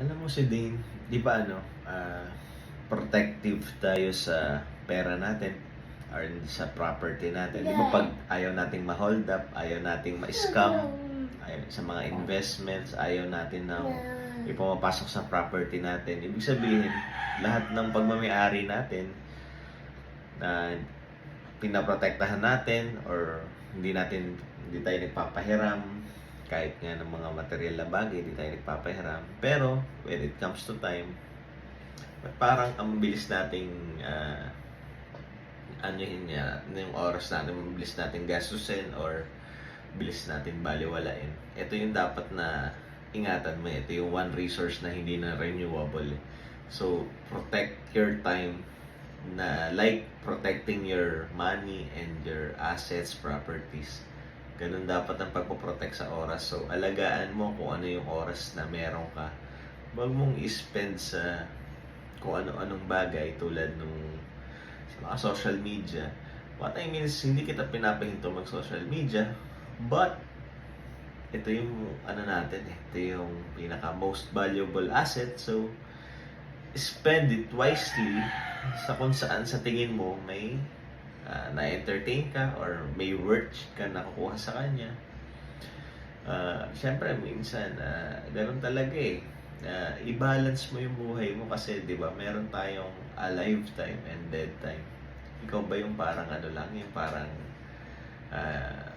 Alam mo si Dane, di ba ano, ah, protective tayo sa pera natin or sa property natin. Di ba pag ayaw nating ma-hold up, ayaw nating ma-scam, ayaw sa mga investments, ayaw natin na ipumapasok sa property natin. Ibig sabihin, lahat ng pagmamayari natin na pinaprotektahan natin or hindi natin hindi tayo nagpapahiram kahit nga ng mga material na bagay, hindi tayo nagpapahiram. Pero, when it comes to time, parang ang bilis nating uh, ano yun niya, yung oras natin, mabilis natin gastusin or bilis natin baliwalain. Ito yung dapat na ingatan mo. Ito yung one resource na hindi na renewable. So, protect your time na like protecting your money and your assets, properties. Ganun dapat ang pagpoprotect sa oras. So, alagaan mo kung ano yung oras na meron ka. Huwag mong i-spend sa kung ano-anong bagay tulad nung sa mga social media. What I mean is, hindi kita pinapahinto mag-social media, but ito yung ano natin, eh, ito yung pinaka most valuable asset. So, spend it wisely sa kung saan sa tingin mo may ah, na-entertain ka or may worth ka nakukuha sa kanya. Uh, Siyempre, minsan, ah, ganun talaga eh. Ah, i-balance mo yung buhay mo kasi, di ba, meron tayong alive time and dead time. Ikaw ba yung parang ano lang, yung parang ah,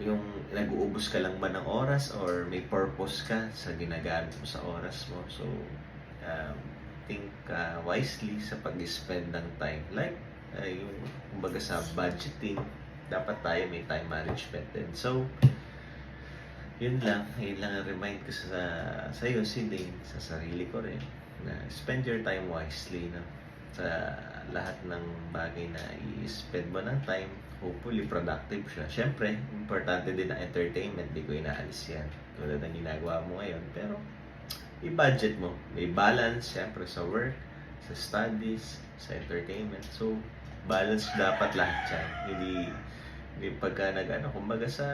yung nag-uubos ka lang ba ng oras or may purpose ka sa ginagamit mo sa oras mo. So, um, think uh, wisely sa pag-spend ng time. Like, yung kumbaga sa budgeting, dapat tayo may time management din. So, yun lang. Yun lang ang remind ko sa sa iyo, si Dane, sa sarili ko rin, na spend your time wisely na sa lahat ng bagay na i-spend mo ng time, hopefully productive siya. Siyempre, importante din ang entertainment, di ko inaalis yan. Tulad ng ginagawa mo ngayon. Pero, i-budget mo. May balance, siyempre, sa work, sa studies, sa entertainment. So, balance dapat lahat yan. Hindi, hindi pagka nag, ano, kumbaga sa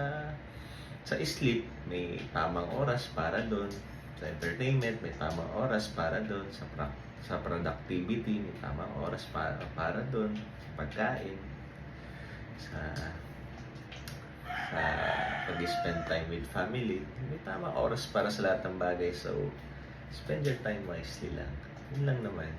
sa sleep, may tamang oras para doon. Sa entertainment, may tamang oras para doon. Sa pra- sa productivity, may tamang oras para para doon. Sa pagkain, sa sa pag-spend time with family, may tamang oras para sa lahat ng bagay. So, spend your time wisely lang. Yun lang naman.